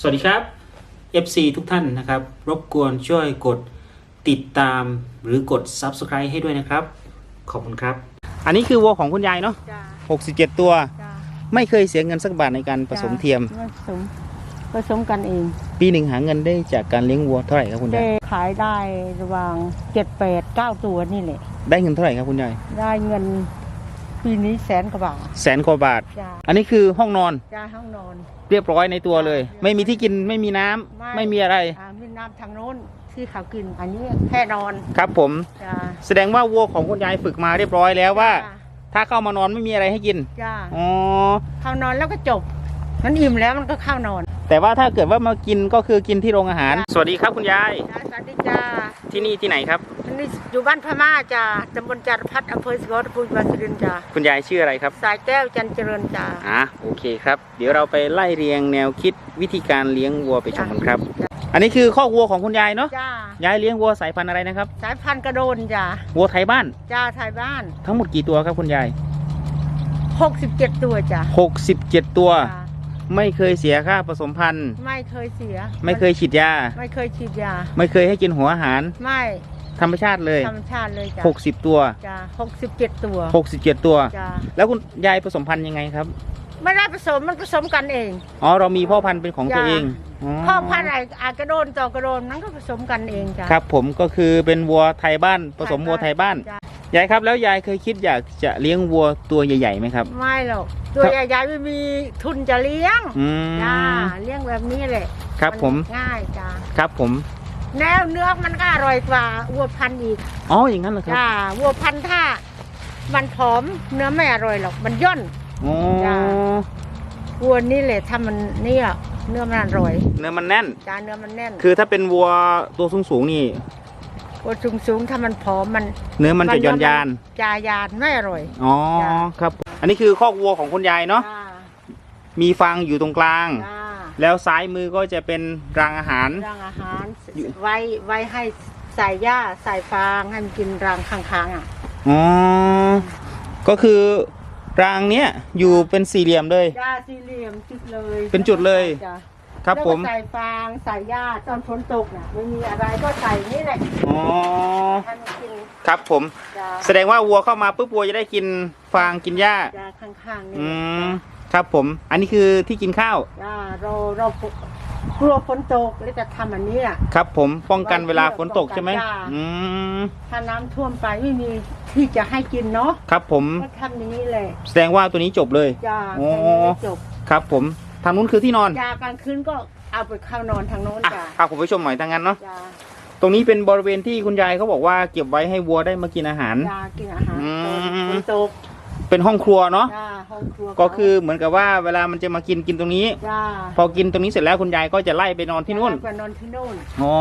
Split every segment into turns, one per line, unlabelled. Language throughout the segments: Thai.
สวัสดีครับ FC ทุกท่านนะครับ รบกวนช่วยกดติดตามหรือกด Subscribe ให้ด้วยนะครับ ขอบคุณครับ อันนี้คือวัวของคุณยายเนาะ
จ้า
67 ตัว
จ้า
ไม่เคยเสียเงินสักบาทในการผสมเทียม
ผสมผสมกันเอง
ปีหนึ่งหาเงินได้จากการเลี้ยงวัวเท่าไหร่ครับคุณยา
ได้
ย
ขายได้ระหว่างเจ็ดแปดเก้าตัวนี่แหละ
ได้เงินเท่าไหร่ครับคุณยาย
ได้เงิน ปีนี้แสนกว่าบาท
แสนกว่าบาท
จ้า
อันนี้คือห้องนอน
จ้าห้องนอน
เรียบร้อยในตัวเลย
จ้ะ
ไม่มีที่กินไม่มีน้ำ
ไม่
ไม่มีอะไร
อ่ามีน้ำทางโน้นที่เขากิน อันนี้แค่นอน
ครับผม
จ้า
แสดงว่าวัวของคุณยายฝึกมาเรียบร้อยแล้วว่า
จ้
ถ้าเข้ามานอนไม่มีอะไรให้กิน
จ้า
อ๋อ
เข้านอนแล้วก็จบ มันอิ่มแล้วมันก็เข้านอน
แต่ว่าถ้าเกิดว่ามากินก็คือกินที่โรงอาหาร
จ้ะ
สวัสดีครับคุณยาย
จ้าสวัสดีจ้า
ที่นี่ที่ไหนครับ
อั นนี้อยู่บ้านพม่าจ้าตำบลจารพัฒน์อำเภอสุวรรณภูมิจังหวัดสุรินทร์จ้า
คุณยายชื่ออะไรครับ
สายแก้วจันเจริญจ้า
อะโอเคครับ เดี๋ยวเราไปไล่เรียงแนวคิดวิธีการเลี้ยงวัวไปชมกันครับ อันนี้คือข้อกวัวของคุณยายเนาะ
จ้ายา
ยเลี้ยงวัวสายพันธุ์อะไรนะครับ
สายพันธุ์กระโดนจ้า
วัวไทยบ้าน
จ้าไทยบ้าน
ทั้งหมดกี่ตัวครับคุณยาย
67 ตัวจ้า
67 ตัว
จ้า
ไม่เคยเสียค่าผสมพันธุ์
ไม่เคยเสีย
ไม่เคยฉีดยา
ไม่เคยฉีดยา
ไม่เคยให้กินหัวอาหาร
ไม่
ธรรมชาติเลย
ธรรมชาติเลยจ้า
60 ตัว
จ้า67ตัว
67 ตัว
จ้า
แล้วคุณยายผสมพันธุ์ยังไงครับ
ไม่ได้ผสมมันผสมกันเอง
อ๋อ เรามีพ่อพันธุ์เป็นของตัว
จ้ะ
เอง
พ่อพันธุ์อะไรอาจกระโดนต่อกระโดนนั้นก็ผสมกันเองจ้า
ครับผมก็คือเป็นวัวไทยบ้าน ผสมวัวไทยบ้าน
จ้ายา
ยครับแล้วยายเคยคิดอยากจะเลี้ยงวัวตัวใหญ่ๆไหมครับ
ไม่หรอกตัว
ครับ
ใหญ่ๆไม่มีทุนจะเลี้ยง
อื
จ้ามเลี้ยงแบบนี้แหละ
ครับผม
นง่ายจ้า
ครับผม
แนวเนื้อมันก็อร่อยกว่าวัวพันธุ์อีก
อ๋ออย่างนั้นเหรอครับ
จ้าวัวพันธุ์ถ้า มันผอมเนื้อไม่อร่อยหรอกมันย่อน
อ๋อ
จ้ะ วัวนี่แหละถ้ามันเนี่ยเนื้อมันอร่อย
เนื้อมันแน่น
จ้าเนื้อมันแน่น
คือถ้าเป็นวัวตัวสูงๆนี่
วัวสูงสูงๆถ้ามันผอมมัน
เนื้อมันจะย่อนยาน
จายานไม่อร่อย
อ๋อ
จ้ะ
ครับ อันนี้คือคอกวัวของคุณยายเนาะ
จ้า
มีฟางอยู่ตรงกลาง
จ้า
แล้วซ้ายมือก็จะเป็นรางอาหาร
รังอาหาร
อยู่
ไว้ไว้ให้ใส่หญ้าใส่ฟางให้มันกินรังข้างๆอะ
อ๋อ ก็คือรางเนี้ยอยู่เป็นสี่เหลี่ยมเลย
หญ้าสี่เหลี่ยมจุดเลย
เป็นจุดเลย
จ้ะ
ครับ
แล้ว
ผ
ก็
ม
ใส่ฟางใส่หญ้าตอนฝนตกน่ะไม่มีอะไรก็ใส่นี่แหละ
อ๋อ
ให้มันกิน
ครับผม
จ้า
แสดงว่าวัวเข้ามาปุ๊บวัวจะได้กินฟางกินหญ้า
จ้าข้างๆนี่
อืม ครับผม อันนี้คือที่กินข้าว
จ้าเราเรากลัวฝนตกแล้วจะทำอันนี้อะ
ครับผม ป้องกันเวลาฝนตกใช่ไหม
จ้ะ
อืม
ถ้าน้ำท่วมไปไม่มีที่จะให้กินเนาะ
ครับผม
ก็ทำอย่างนี้เลย
แสดงว่าตัวนี้จบเลย
จ้า
โอ้
แค่นี้ก็จบ
ครับผมทางนู้นคือที่นอน
จ้ากลางคืนก็เอาไปเข้านอนทางโน้น
อะ
จ้า
พาผมไปชมหน่อยทางนั้นเนาะ
จ้า
ตรงนี้เป็นบริเวณที่คุณยายเขาบอกว่าเก็บไว้ให้วัวได้มากินอาหาร
จ้ากินอาหาร
อืม
ฝนตก
เป็นห้องครัวเนาะ
จ้าห้องครัว
ก็คือเหมือนกับว่าเวลามันจะมากินกินตรงนี้
จ้า
พอกินตรงนี้เสร็จแล้วคุณยายก็จะไล่ไปนอนที่นู่น
ไปนอนที่นู่น
อ๋อ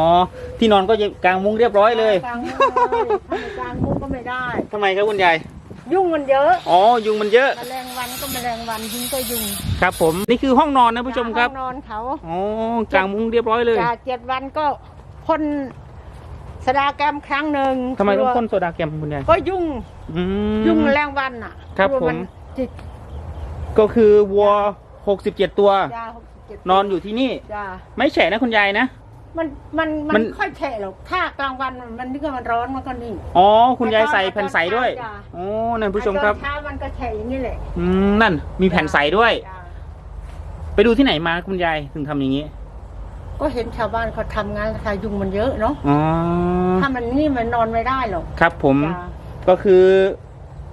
ที่นอนก็จะกางมุ้งเรียบร้อยเลย
กลางมุ้งเลยทำไมกลางมุ้งก็ไม่ได้
ทำไมครับคุณยาย
ยุ่งมันเยอะ
อ๋อยุงมันเยอะ
แมลงวันก็แมลงวันยุงก็ยุง
ครับ ผมนี่คือห้องนอนนะผู้ชมครับ
ห้องนอนเขา
อ๋อกางมุ้งเรียบร้อยเลย
จ้าเจ็ดวันก็พ่นสดาแกรมครั้งหนึ่ง
ทำไมต้อง
กลัว
พ่นโซดาแกมคุณยาย
ก็ยุ่ง
อืม
ยุ่งแมลงวันอะ
ครับ
กลัว
ผม
จิก
ก็คือวัว67ตัว
จ้าหกสิบเจ็ด
นอนอยู่ที่นี่
จ้า
ไม่แฉะนะคุณยายนะ
มันมันมั
มัน
นค่อยแฉะหรอกถ้ากลางวันมันนี่ก็มันร้อนมันก็นิ่ง
อ๋อ คุณยายใส่แผ่นใสด้วย
จ้ะ
อ๋อนั่นผู้ชมครับ
ตอนเช้ามันก็แฉะอย่างนี้แหละ
อืมนั่น มีแผ่นใสด้วย
จ้า
ไปดูที่ไหนมาคุณยายถึงทำอย่างนี้
ก็เห็นชาวบ้านเขาทำงานค่ะยุงมันเยอะเนาะ
อ๋อ
ถ้ามันนี่มันนอนไม่ได้หรอก
ครับผม
จ้า
ก็คือ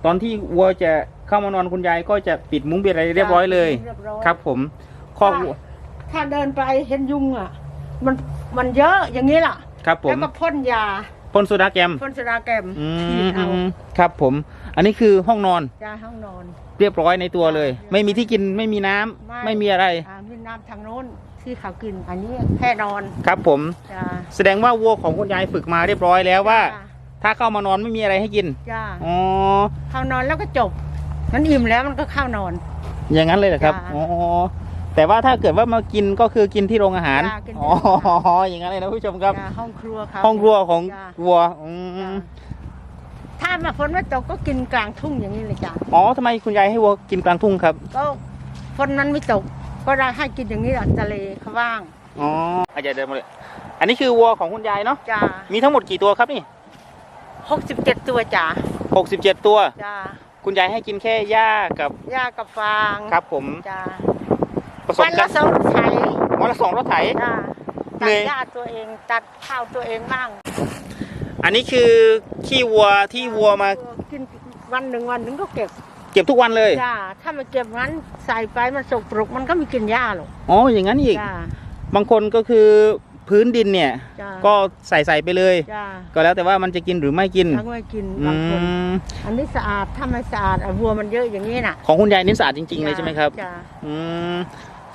ตอนที่วัวจะเข้ามานอนคุณยายก็จะปิดมุ้งปิดอะไรเรียบร้อยเลย
เรียบร้อย
ครับผมคอกวัว
ถ้าเดินไปเห็นยุงอะ มัน มันเยอะอย่างนี้ล่ะ
ครับผม
แล้วก็พ่นยา
พ่นโซดาแกม
พ่นสราแกรม
อื
ฉีดเอา
มครับผม อันนี้คือห้องนอน
ยาห้องนอน
เรียบร้อยในตัวเลย
จ้ะ
ไม่มีที่กินไม่มีน้ำ
ไม่
ไม่มีอะไร
อ่ามีน้ำทางโน้นที่เขากินอันนี้แค่นอน
ครับผม
จ้า
แสดงว่าวัวของคุณยายฝึกมาเรียบร้อยแล้วว่า ถ้าเข้ามานอนไม่มีอะไรให้กิน
จ้า
อ๋อ
เข้านอนแล้วก็จบมันอิ่มแล้วมันก็เข้านอน
อย่างนั้นเลยเหรอครับ
จ้ะ
อ๋อ แต่ว่าถ้าเกิดว่ามากินก็คือกินที่โรงอาหาร
จ้ะกินที่
อ๋อ
โรงอาหาร
อย่างนั้นเลยนะผู้ชมครับ
จ้าห้องครัวเขา
ห้องครัวของ
จ้ะ
วัวอื
จ้ามถ้ามาฝนไม่ตกก็กินกลางทุ่งอย่างนี้เลยจ้า
อ๋อทำไมคุณยายให้วัวกินกลางทุ่งครับ
ก็ฝนมันไม่ตก ก็ได้ให้กินอย่างนี้แหละทะเลเขาว่าง
อ๋ออาจารย์เดินมาเลย อันนี้คือวัวของคุณยายเนาะ
จ้า
มีทั้งหมดกี่ตัวครับนี่
หกสิบเจ็ดตัวจ้า
หกสิบเจ็ดตัว
จ้า
คุณยายให้กินแค่หญ้ากับ
หญ้ากับฟาง
ครับผม
จ้า
ผสม
วัน
กั
ละ
น
สองไถ
วันละสองรถไถ
จ้า
เหนื่
ตัด
อย
หญ้าตัวเองตัดข้าวตัวเองบ้าง
อันนี้คือขี้วัวที่วัวมา
กินวันหนึ่งวันหนึ่งก็เก็บ
เก็บทุกวันเลย
จ้าถ้าไม่เก็บงั้นใส่ไปมันสกปรกมันก็ไม่กินหญ้าหรอก
อ๋ออย่างนั้นอีก
จ้า
บางคนก็คือพื้นดินเนี่ย
จ้า
ก็ใส่ใส่ไปเลย
จ้า
ก็แล้วแต่ว่ามันจะกินหรือไม่กิน
ทั้งไม่กิน
อื
บางคน
ม
อันนี้สะอาดถ้าไม่สะอาดอะวัวมันเยอะอย่างนี้น่ะ
ของคุณยายนี่สะอาดจริงๆเลยใช่ไหมครับ
จ้า
อืม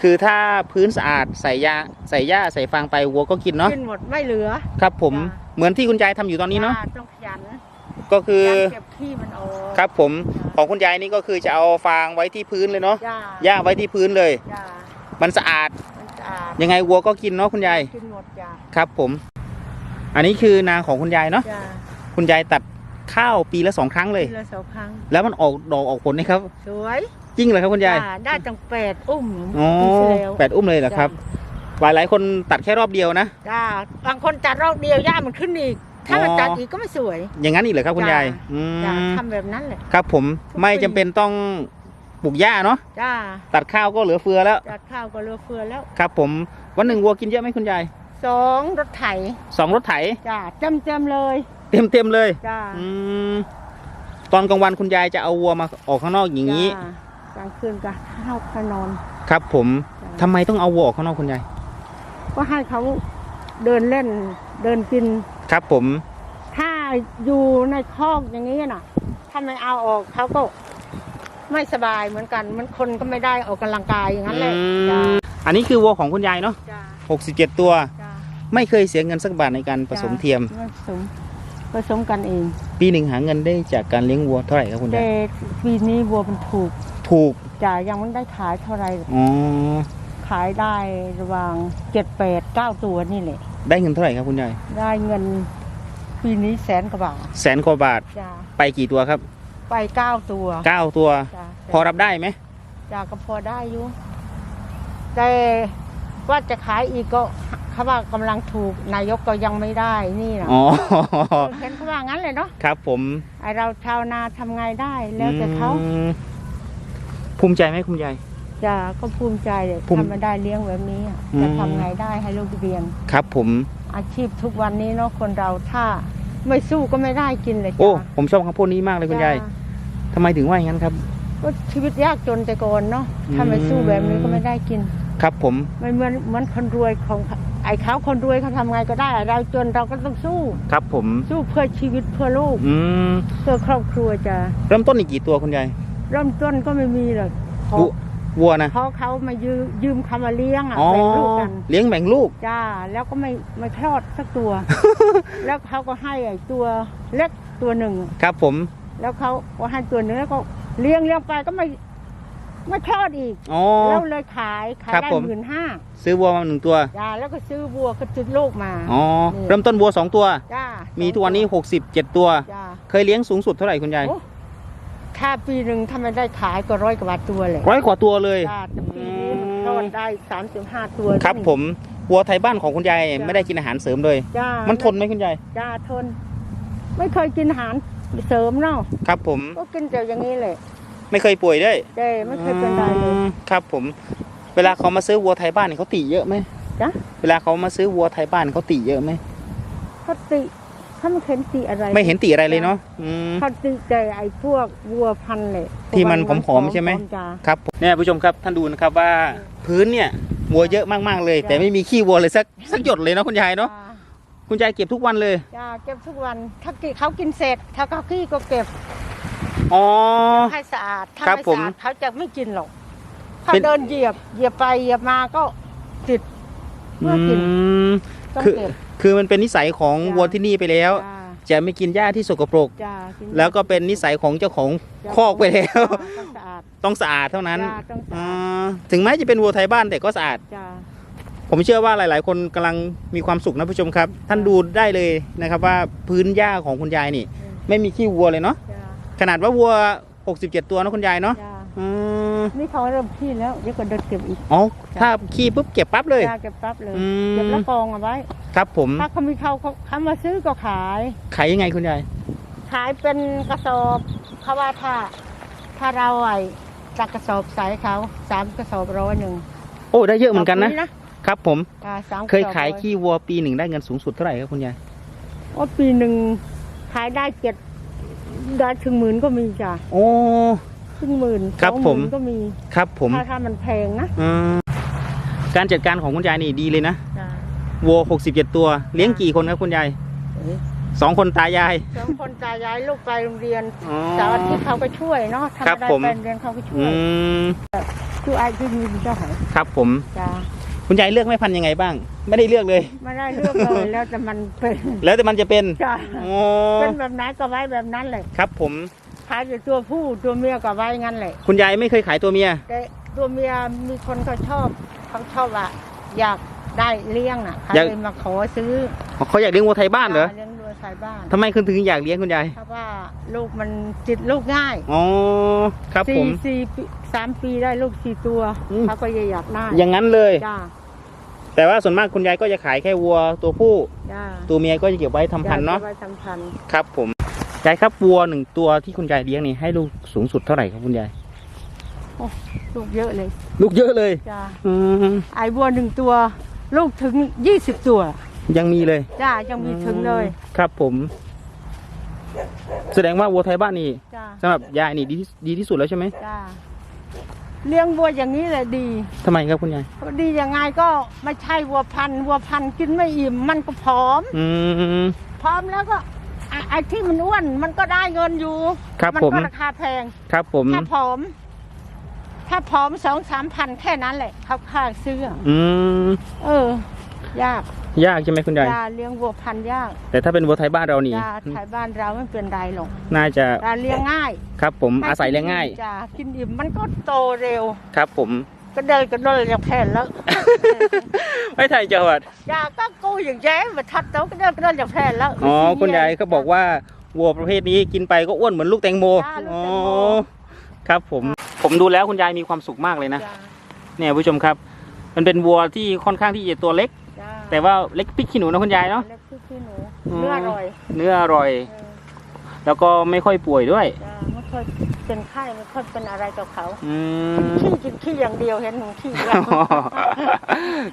คือถ้าพื้นสะอาดใส่ยาใส่หญ้าใส่ฟางไปวัวก็กินเนาะ
กินหมดไม่เหลือ
ครับผม
จ้ะ
เหมือนที่คุณยายทำอยู่ตอนนี้เนาะ
จ้ต้องขยัน
ก็คือ
ขยันเก็บขี้มันออก
ครับผมของคุณยายนี่ก็คือจะเอาฟางไว้ที่พื้นเลยเนาะ
จ้า
หญ้าไว้ที่พื้นเลย
จ้า
มันสะอาด
มันสะอาด
ยังไงวัวก็กินเนาะคุณยาย
กินหมดจ้า
ครับผม อันนี้คือนาของคุณยายเนาะ
จ้า
คุณยายตัดข้าวปีละสองครั้งเลย
ทีละสองครั้ง
แล้วมันออกดอกออกผลนะครับ
สวย
จริงเหรอครับคุณยาย
จ้าได้ตั้งแปดอุ้ม
อ๋อ
ปีที่แล้ว
แปดอุ้มเลยเหรอครับ หลายหลายๆคนตัดแค่รอบเดียวนะ
จ้าบางคนจัดรอบเดียวหญ้ามันขึ้นอีก ถ้ามัน
อ๋อ
จัดอีกก็ไม่สวย
อย่างนั้นอีกเหรอครับคุณ
จ้ะ
ยายอื
จ้ามทำแบบนั้นแหละ
ครับผม
ทุก
ไม่
ปี
จำเป็นต้องปลูกหญ้าเนาะ
จ้า
ตัดข้าวก็เหลือเฟือแล้ว
จัดข้าวก็เหลือเฟือแล้ว
ครับผมวันหนึ่งวัวกินเยอะไหมคุณยาย
สองรถไถ
สองรถไถ
จ้าเต็มเต็มๆเลย
เต็มเต็มๆเลย
จ้า
อืมตอนกลางวันคุณยายจะเอาวัวมาออกข้างนอกอย่างนี้
จ้าก ลางคืนก็เข้าไปนอน
ครับผม
จ้ะ
ทำไมต้องเอาวัวออกข้างนอกคุณยาย
ก็ให้เขาเดินเล่นเดินกิน
ครับผม
ถ้าอยู่ในคอกอย่างนี้น่ะถ้าไม่เอาออกเขาก็ไม่สบายเหมือนกัน มันคนก็ไม่ได้ออกกำลังกายอย่างนั้นแหละ
อื
จ้าม
อันนี้คือวัวของคุณยายเนาะ
จ้า
หกสิบเจ็ดตัว
จ้า
ไม่เคยเสียเงินสักบาทในการผสมเทียม
ผสมผสมกันเอง
ปีหนึ่งหาเงินได้จากการเลี้ยงวัวเท่าไหร่ครับคุณยา
แต่
ย
ปีนี้วัวมันถูก
ถูก
จ่ายยังไม่ได้ขายเท่าไหร่
อ๋อ
ขายได้ระหว่างเจ็ดแปดเก้าตัวนี่แหละ
ได้เงินเท่าไหร่ครับคุณยาย
ได้เงินปีนี้แสนกว่าบาท
แสนกว่าบาท
จ้า
ไปกี่ตัวครับ
ไปเก้าตัว
เก้าตัว
จ้า
พอรับได้ไหม
จ้าก็พอได้อยู่แต่ว่าจะขายอีกก็เขาว่ากำลังถูกนายกก็ยังไม่ได้นี่นะ
อ๋อ
เห็นเขาว่างั้นเลยเนาะ
ครับผม
ไอเราชาวนาทำไงได้แล้วแต่เขา
อืม ภูมิใจไหมคุณยาย
จ้าก็ภูมิใจเลย
ภูมิ
ทำมาได้เลี้ยงแบบนี้อะ
อืม
จะทำไงได้ให้ลูกเรียน
ครับ ผม
อาชีพทุกวันนี้เนาะคนเราถ้า ไม่สู้ก็ไม่ได้กินเลย
โอ้
จ้า
ผมชอบคำพูดนี้มากเลยคุณยาย
จ้
ทำไมถึงว่าอย่างนั้นครับ
ก็ชีวิตยากจนแต่ก่อนเนาะถ้าไม่สู้แบบนี้ก็ไม่ได้กิน
ครับผม
ไม่เหมือนเหมือนคนรวยของไอ้เขาคนรวยเขาทำไงก็ได้เราจนเราก็ต้องสู้
ครับผม
สู้เพื่อชีวิตเพื่อลูก
อืม
เพื่อครอบครัวจะ
เริ่มต้นอีกกี่ตัวคุณยาย
เริ่มต้นก็ไม่มีหรอกพอ
วัววัวนะ
เพราะเขามายืมยืมเขามาเลี้ยงอะ
อ๋อ
แบ่งลูกกัน
เลี้ยงแบ่งลูก
จ้าแล้วก็ไม่ไม่คลอดสักตัว แล้วเขาก็ให้ไอ้ตัวเล็กตัวหนึ่ง
ครับผม
แล้วเขาก็ให้ตัวหนึงแล้วก็เลี้ยงเลี้ยงไปก็ไม่ไม่คลอดอีก
อ๋อ
แล้วเลยขายขาย
ครับ
ได้
ผม
หมื่นห้า
ซื้อวัวมาหนึ่งตัว
จ้าแล้วก็ซื้อวัวก็จุดลูกมา
อ๋อ
นี่
เริ่มต้นวัวสองตัว
จ้า
มี
มี
ทุกวันนี้หกสิบเจ็ดตัว
จ้า
เคยเลี้ยงสูงสุดเท่าไหร่คุณยาย
โอ้ ถ้าปีหนึ่งถ้าไม่ได้ขายก็ร้อยกว่าบาทตัวเลย
ร้อยกว่าตัวเลย
จ้าแต่ปีนี้มันคลอดได้สามสิบห้าตัว
ครับผมวัวไทยบ้านของคุณยาย
จ้ะ
ไม่ได้กินอาหารเสริมเลย
จ้า
มันทนไหมคุณยาย
จ้าทน ไม่เคยกินอาหารเสริมเนาะ
ครับ ผม
ก็กินแต่อย่างนี้แหละ
ไม่เคยป่วยด้วย
แต่ไม่เคยเป็นไรเลย
อืมครับผม เวลาเขามาซื้อวัวไทยบ้านนี่เขาติเยอะไหม
จ้ะ
เวลาเขามาซื้อวัวไทยบ้านเขาติเยอะไหม
เขาติ เขาไม่เห็นติอะไร
ไม่เห็นติอะไรเลยเนาะอืม
เขาติแต่ไอ้พวกวัวพันธุ์เลย
ที่มันผอมๆใช่ไหม
จ้า
ครับผมเนี่ยผู้ชมครับท่านดูนะครับว่าพื้นเนี่ยวัวเยอะมากๆเลย
จ้ะ
แต่ไม่มีขี้วัวเลยสักสักหยดเลยเนาะคุณยายเนาะ
จ้า
คุณยายเก็บทุกวันเลย
จ้าเก็บทุกวันถ้ากินเขากินเสร็จ ถ้าเขาขี้ก็เก็บ
อ๋อ
ให้สะอาดถ้า
ครับ
ไม่
ผม
สะอาดเขาจะไม่กินหรอกเขา
เป็น
เดินเหยียบเหยียบไปเหยียบมาก็ติด
อื
เมื่อกิน
ม
ต้อง
คือ
เก็บ
คือมันเป็นนิสัยของ
จ้ะ
วัวที่นี่ไปแล้ว
จ้า
จะไม่กินหญ้าที่สกปรก
จ้ากิน
แล้วก็เป็นนิสัยของเจ้าของ
จ้า
คอกไปแล้ว
จ้าต้องสะอาด
ต้องสะอาดเท่านั้น
จ้าต้องสะ
อ่
อาดา
ถึงแม้จะเป็นวัวไทยบ้านแต่ก็สะอาด
จ้า
ผมเชื่อว่าหลาย ๆ คนกำลังมีความสุขนะผู้ชมครับ ท่านดูได้เลยนะครับว่าพื้นหญ้าของคุณยายนี่ไม่มีขี้วัวเลยเนาะ
จ้า
ขนาดว่าวัว 67 ตัวนะคุณยายเนาะ
จ้า
อืมม
นี่เขาเริ่มขี้แล้วเดี๋ยวก็เดินเก็บอีก
อ๋อถ้าขี้ปุ๊บเก็บปั๊บเลย
จ้าเก็บปั๊บเลย
อืม
เก็บแล้วกองเอาไว้
ครับผม
ถ้าเขามีเขาเขาเขามาซื้อก็ขาย
ขายยังไงคุณยาย
ขายเป็นกระสอบเขาว่าถ้าถ้าเราไอ้จักกระสอบใส่เขาสามกระสอบร้อยหนึ่ง
โอ้ได้เยอะเหมือนกันนะ
ต่ปี
ครับผม
จ้าสามกระสอบ
เคยขาย
ร้อ
ขี้วัวปีหนึ่งได้เงินสูงสุดเท่าไหร่ครับคุณยาย
โอ้ปีหนึ่งขายได้เจ็ดได้ถึงหมื่นก็มีจ้ะ
โอ้
ถึงหมื่น
ครับ
สองห
ผม
นก็มี
ครับผม
ถ้าถ้ามันแพงนะ
อืมการจัดการของคุณยายนี่ดีเลยนะ
จ้า
วัวหกสิบเจ็ดตัว เลี้ยงกี่คนครับคุณยายสองคนตายาย
สองคนตายายลูกไปโรงเรียน
อ๋อ
เสาร์อาทิตย์เขาก็ช่วยเนาะ
ครับ
ทำอะไร
ผม
ไปโรงเรียนเขาก็ช่
อื
วย
ม
คือไอ้ที่มีเจ้าของ
ครับผม
จ้า
คุณยายเลือกแม่พันธุ์ยังไงบ้าง ไม่ได้เลือกเลย
ไม่ได้เลือกเลยแล้วแต่มันเป็น
แล้วแต่มันจะเป็น
จ้า
โอ้
เป็นแบบไหนก็ไว้แบบนั้นเลย
ครับ ผม
ขายแต่ตัวผู้ตัวเมียก็ไว้งั้นเลย
คุณยายไม่เคยขายตัวเมีย
แต่ตัวเมียมีคนเขาชอบเขาชอบอะอยาก ได้เลี้ยงน่ะเขา
อยาก
เลยมาขอซื้อ
เขาอยากเลี้ยงวัวไทยบ้านเหรอ
เลี้ยงวัวชายบ้าน
ทำไมคุณถึงอยากเลี้ยงคุณยาย
เพราะว่าลูกมันจิตลูกง่าย
อ๋อครับผ
สี่
ม
สี่ปีสามปีได้ลูกสี่ตัว
อืม
เขาก็อยากได้
อย่างนั้นเลย
จ้า
แต่ว่าส่วนมากคุณยายก็จะขายแค่วัวตัวผู้
จ้า
ตัวเมียก็จะเก็บไว้ทำพันธุ์เนาะ
จ้ไว้ทำพันธุ์
ครับผมยายครับวัวหนึ่งตัวที่คุณยายเลี้ยงนี่ให้ลูกสูงสุดเท่าไหร่ครับคุณยาย
ลูกเยอะเลย
ลูกเยอะเลย
จ้า
อืม
ไอ้วัวหนึ่งตัว ลูกถึงยี่สิบตัว
ยังมีเลย
จ้ายังมีถึงเลย
ครับผม แสดงว่าวัวไทยบ้านนี่
จ้า
สำหรับยายนี่ดีที่ดีที่สุดแล้วใช่ไหม
จ้าเลี้ยงวัวอย่างนี้แหละดี
ทำไมครับคุณยาย
ดียังไงก็ไม่ใช่วัวพันธุ์วัวพันธุ์กินไม่อิ่มมันก็ผอม
อืม
พร้อมแล้วก็ไอ้ไอ้ที่มันอ้วนมันก็ได้เงินอยู่
ครับ
มั
ผม
ก็ราคาแพง
ครับผม
ถ้าผอม ถ้าผอมสองสามพันแค่นั้นแหละเขาค่าซื้อ
อืม
เออ ยาก
ยากใช่ไหมคุณยาย
ยาเลี้ยงวัวพันธุ์ยาก
แต่ถ้าเป็นวัวไทยบ้านเรานี่
ยาไทยบ้านเราไม่เป็นไรหรอก
น่าจะ
ยาเลี้ยงง่าย
ครับ ผมอาศัยเลี้ยงง่าย
จ้ากินอิ่มมันก็โตเร็ว
ครับ ผม
ก็เดินก็เดินอย่างแผ่นแล้ว
ไม่ไทยจังหวัด
ยาก็กูอย่างแย้มาทัดโตก็เดินก็เดินอย่างแผ่นแล้ว
อ๋อคุณยายก็บอกว่าวัวประเภทนี้กินไปก็อ้วนเหมือนลูกแตงโม
จ้าลูก
อ๋อ
แตงโม
ครับผม ผมดูแล้วคุณยายมีความสุขมากเลยนะ
จ้า
เนี่ยผู้ชมครับ มันเป็นวัวที่ค่อนข้างที่จะตัวเล็ก
จ้า
แต่ว่าเล็กพริกขี้หนูนะคุณยายเนาะ
เล็กพริกขี้หนู
อืม
เนื้ออร่อย
เนื้ออร่อย
เออ
แล้วก็ไม่ค่อยป่วยด้วย
จ้าไม่ค่อยเป็นไข้ไม่ค่อยเป็นอะไรกับเขา
อืม
ขี้กินขี้อย่างเดียวเห็นหนูขี้แล้ว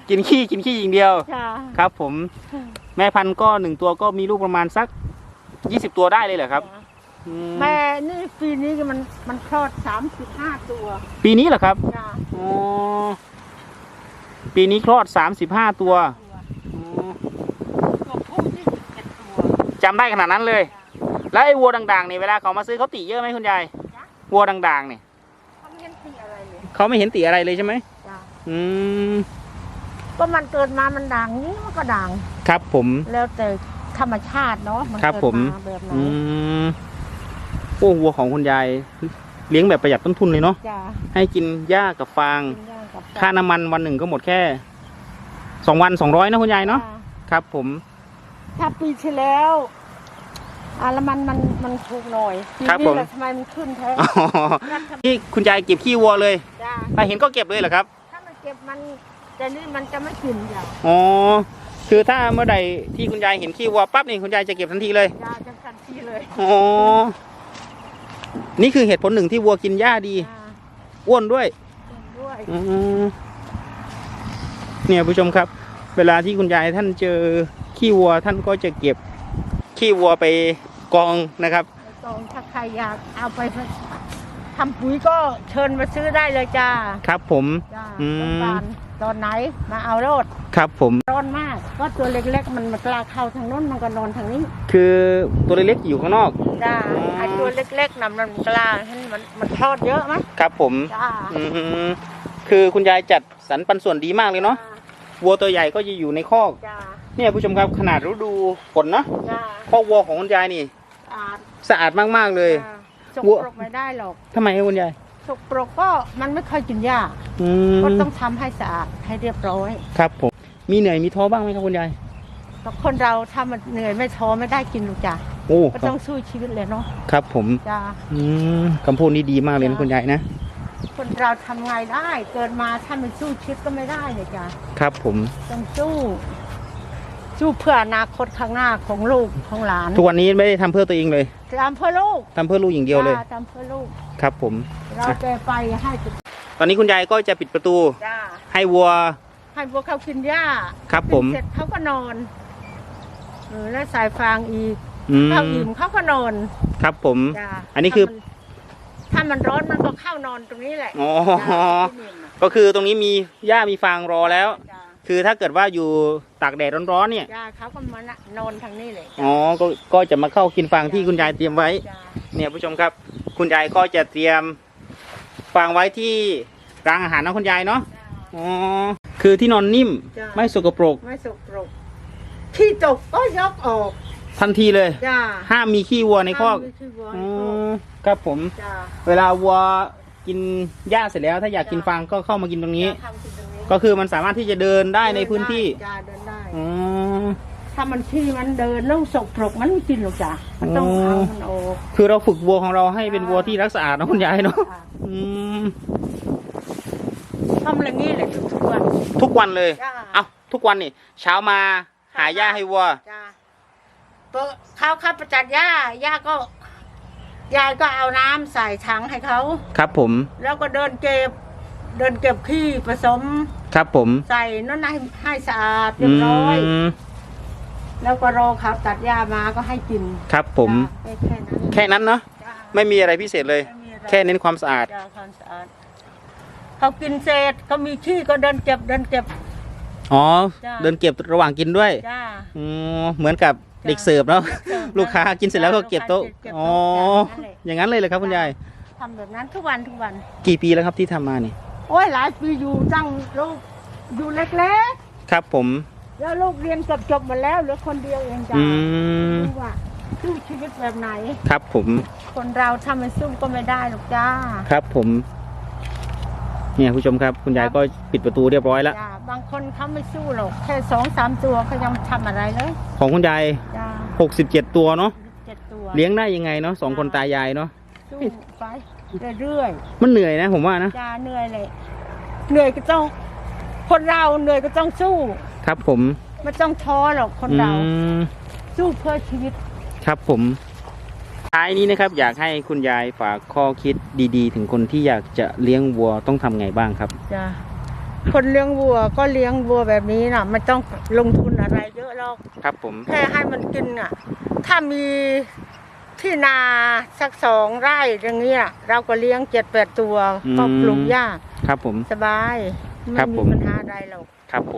กินขี้กินขี้อย่างเดียว
จ้า
ครับ ผม แม่พันธุ์ก็หนึ่งตัวก็มีลูกประมาณสักยี่สิบตัวได้เลยเหรอครับอืม
แม่นี่ปีนี้มันมันคลอดสามสิบห้าตัว
ปีนี้เหรอครับ
จ้า
อ๋อปีนี้คลอดสามสิบห้าตัวอ๋อ
ตัวผู้ยี่สิบเอ็ดตัว
จำได้ขนาดนั้นเลยแล้วไอ้วัวด่างๆนี่เวลาเขามาซื้อเขาติเยอะไหมคุณยาย
จ้ะ
วัวด่างๆเนี่ย
เขาไม่เห็นตีอะไรเลย
เขาไม่เห็นติอะไรเลยใช่ไหม
จ้า
อืม
ก็มันเกิดมามันด่างนี้มันก็ด่าง
ครับผม
แล้วแต่ธรรมชาติเนาะมัน
ครับ
เกิด
ผม
มาแบบไหน
อืม โอ้วัวของคุณยายเลี้ยงแบบประหยัดต้นทุนเลยเนาะ
จ้า
ให้กินหญ้ากับฟาง
กินย่างกับ
ค่าน้ำมันวันหนึ่งก็หมดแค่สองวันสองร้อยนะคุณยายเนาะ
จ้
ครับ ผม
ถ้าปีที่แล้วอะแล้วมันมันมันถูกหน่อยปี
ครับ
นี้
ผม
แหละทำไมมันขึ้นแท้
อ๋อนี่คุณยายเก็บขี้วัวเลย
จ้า
ถ้าเห็นก็เก็บเลยเหรอครับ
ถ้ามันเก็บมันแต่นี่มันจะไม่กินจ้า
อ๋อคือถ้าเมื่อใดที่คุณยายเห็นขี้วัวปั๊บนี่คุณยายจะเก็บทันทีเลย
ยาจะทันทีเลย
อ๋อ นี่คือเหตุผลหนึ่งที่วัวกินหญ้าดี
จ้า
อ้วนด้วย
กินด้วย
อืมเนี่ยผู้ชมครับ เวลาที่คุณยายท่านเจอขี้วัวท่านก็จะเก็บขี้วัวไปกองนะครับ
ไม่ต้องถ้าใครอยากเอาไปทำปุ๋ยก็เชิญมาซื้อได้เลยจ้า
ครับผม
จ้า
อืม
ต้องการ ตอนไหนมาเอารถ
ครับผม
ร้อนมาก ก็ตัวเล็กๆ มันมันกล้าเข้าทางโน้นมันก็นอนทางนี้
คือตัวเล็กๆอยู่ข้างนอก
จ้า
อ๋อ
ไอตัวเล็กๆน่ะมันกล้าเห็นมันมันทอดเยอะมั้ย
ครับผม
จ้า
อืมคือคุณยายจัดสรรปันส่วนดีมากเลยเนาะวัวตัวใหญ่ก็จะอยู่ในคอก
จ้า
เนี่ยผู้ชมครับขนาดฤดูฝนเนาะ
จ้า
คอกวัวของคุณยายนี่
สะอาด
สะอาดมากๆเลย
จ้าสก
วัว
ปรกไม่ได้หรอก
ทำไมครับคุณยาย
สกปรกก็มันไม่ค่อยกินหญ้า
อืม
ก็ต้องทำให้สะอาดให้เรียบร้อย
ครับผม มีเหนื่อยมีท้อบ้างไหมครับคุณยาย
แต่คนเราถ้ามันเหนื่อยไม่ท้อไม่ได้กินหรอกจ้า
โอ้
ก็ต้องสู้ชีวิตเลยเนาะ
ครับผม
จ้า
อืมคำพูดนี้ดีมากเลยนะ
จ้ะ
คุณยายนะ
คนเราทำไงได้ เกิดมาถ้าไม่สู้ชีวิตก็ไม่ได้เลยจ้ะ
ครับผม
ต้องสู้ สู้เพื่ออนาคตข้างหน้าของลูกของหลาน
ทุกวันนี้ไม่ได้ทำเพื่อตัวเองเลย
ทำเพื่อลูก
ทำเพื่อลูกอย่างเดียวเลย
จ้ะทำเพื่อลูก
ครับผม
เราแกไปให้จุด
ตอนนี้คุณยายก็จะปิดประตู
จ้า
ให้วัว
ให้พวกเขากินหญ้า
ครับผม
กินเสร็จเขาก็นอนเออแล้วสายฟางอีก
อืม
ข้าวอิ่มเขาก็นอน
ครับผม
จ้า
อันนี้คือ
ถ้ามันถ้ามันร้อนมันก็เข้านอนตรงนี้แหละ
อ๋อ
จ้าที่นี่น่ะ
ก็คือตรงนี้มีหญ้ามีฟางรอแล้ว
จ้า
คือถ้าเกิดว่าอยู่ตากแดดร้อนๆเนี่ย
จ้าเขาก็มานอนทางนี้เลย
อ๋อก็ก็จะมาเข้ากินฟางที่คุณยายเตรียมไว้
จ้า
เนี่ยผู้ชมครับ คุณยายก็จะเตรียมฟางไว้ที่รางอาหารนะคุณยายเนาะ
จ้า
อ๋อคือที่นอนนิ่ม
จ้ะ
ไม่สกปรก
ไม่สกปรกขี้ตกก็ยกออก
ทันทีเลย
จ้า
ห้ามมีขี้วัวในคอก
ห้ามมีขี้วัวใน
อ๋
คอก
อครับผม
จ้า
เวลาวัวกินหญ้าเสร็จแล้ว ถ้าอยากกินฟางก็เข้ามากินตรงนี้
จ้าทำกินตรงนี้
ก็คือมันสามารถที่จะเดินได้ในพื้นที่
จ้าเดินได้
อ๋อ
ถ้ามันขี้มันเดินแล้วสกปรกมันไม่กินหรอกจ้ามันต้อง
อ๋อ
เอามันออก
คือเราฝึกวัวของเราให้เป็นวัวที่รักสะอาดนะคุณยายเนาะ
จ้ะ
อืม
ทำอย่างนี้เลยทุกวัน
ทุกวันเลย
จ้า
เอ้าทุกวันนี่เช้ามาหาหญ้าให้วัว
จ้าเปิดเขาเข้าประจัดหญ้าหญ้าก็ยายก็เอาน้ำใส่ถังให้เขา
ครับผม
แล้วก็เดินเก็บ เดินเก็บขี้ผสม
ครับผม
ใส่นั่นให้ให้สะอาดเรียบร้อย
ม
แล้วก็รอเขาตัดหญ้ามาก็ให้กิน
ครับผม
จ้ะแค่นั้น
แค่นั้นเนาะ
จ้ะ
ไม่มีอะไรพิเศษเลย
ไม่มีอะไร
แค่เน้นความสะอาด
จ้ะความสะอาดเขากินเศษเขามีขี้ก็เดินเก็บเดินเก็บ
อ๋อ
จ้ะ
เดินเก็บระหว่างกินด้วย
จ้า
อืมเหมือนกับ
จ้ะ
เด็กเสิร์ฟเนาะ
เด็กเสิร์ฟ
ลูกค้ากินเสร็จแล้วก็เก็บโต๊ะ
เก็บ
อ๋อ
โต๊ะ
อย่างนั้นเลยเลยครับคุณยาย
ทำแบบนั้นทุกวันทุกวัน
กี่ปีแล้วครับที่ทำมานี่
โอ้ยหลายปีอยู่ตั้งลูกอยู่เล็ก
ครับผม
ๆ แล้วลูกเรียนเกือบจบหมดแล้วเหลือคนเดียวเองจ้า
อืม
รู้ว่าสู้ชีวิตแบบไหน
ครับผม
คนเราทำไม่สู้ก็ไม่ได้หรอกจ้า
ครับผม เนี่ยผู้ชมครับ คุณยายก็ปิดประตูเรียบร้อยแล้ว
จ้าบางคนเขาไม่สู้หรอกแค่สองสามตัวเขายังทำอะไรเลย
ของคุณยาย
จ้า
หกสิบเจ็ดตัวเนาะ
เจ็ดตัว
เลี้ยงได้ยังไงเนาะสองคนตายายเนาะ
สู้ไป เรื่อย
มันเหนื่อยนะผมว่านะ
ๆจ้าเหนื่อยเลยเหนื่อยก็ต้อง คนเราเหนื่อยก็ต้องสู้
ครับผม
ไม่ต้องท้อหรอกคนเรา
อืม
สู้เพื่อชีวิต
ครับผมท้ายนี้นะครับ อยากให้คุณยายฝากข้อคิดดีๆ ถึงคนที่อยากจะเลี้ยงวัวต้องทำไงบ้างครับ
จ้ะคนเลี้ยงวัวก็เลี้ยงวัวแบบนี้นะไม่ต้องลงทุนอะไรเยอะหรอก
ครับผม
แค่ให้มันกินอะ ถ้ามี ที่นาสักสองไร่อย่างเงี้ยเราก็เลี้ยงเจ็ดแปดตัว ก็ปลูกหญ้า
ครับผม
สบาย
ครั
ไม่
บ
มี
ผม
ปัญหาอะไรหรอก
ครับผม